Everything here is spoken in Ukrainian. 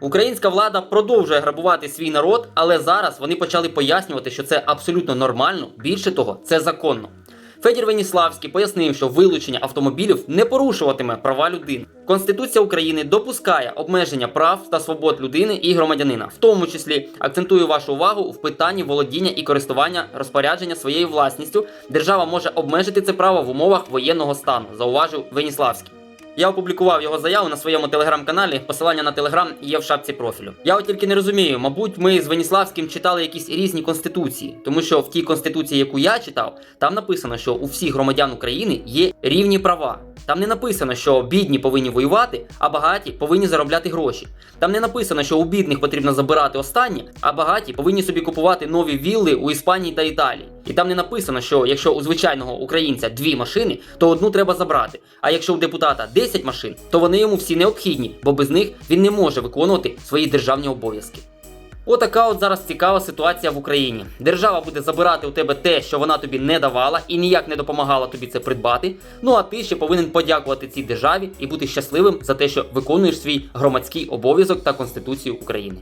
Українська влада продовжує грабувати свій народ, але зараз вони почали пояснювати, що це абсолютно нормально. Більше того, це законно. Федір Веніславський пояснив, що вилучення автомобілів не порушуватиме права людини. Конституція України допускає обмеження прав та свобод людини і громадянина, в тому числі акцентую вашу увагу в питанні володіння і користування розпорядження своєю власністю. Держава може обмежити це право в умовах воєнного стану, зауважив Веніславський. Я опублікував його заяву на своєму телеграм-каналі. Посилання на телеграм є в шапці профілю. Я от тільки не розумію, мабуть, ми з Веніславським читали якісь різні конституції, тому що в тій конституції, яку я читав, там написано, що у всіх громадян України є рівні права. Там не написано, що бідні повинні воювати, а багаті повинні заробляти гроші. Там не написано, що у бідних потрібно забирати останнє, а багаті повинні собі купувати нові вілли у Іспанії та Італії. І там не написано, що якщо у звичайного українця дві машини, то одну треба забрати. А якщо у депутата 10 машин, то вони йому всі необхідні, бо без них він не може виконувати свої державні обов'язки. Отака от зараз цікава ситуація в Україні. Держава буде забирати у тебе те, що вона тобі не давала і ніяк не допомагала тобі це придбати. Ну а ти ще повинен подякувати цій державі і бути щасливим за те, що виконуєш свій громадський обов'язок та Конституцію України.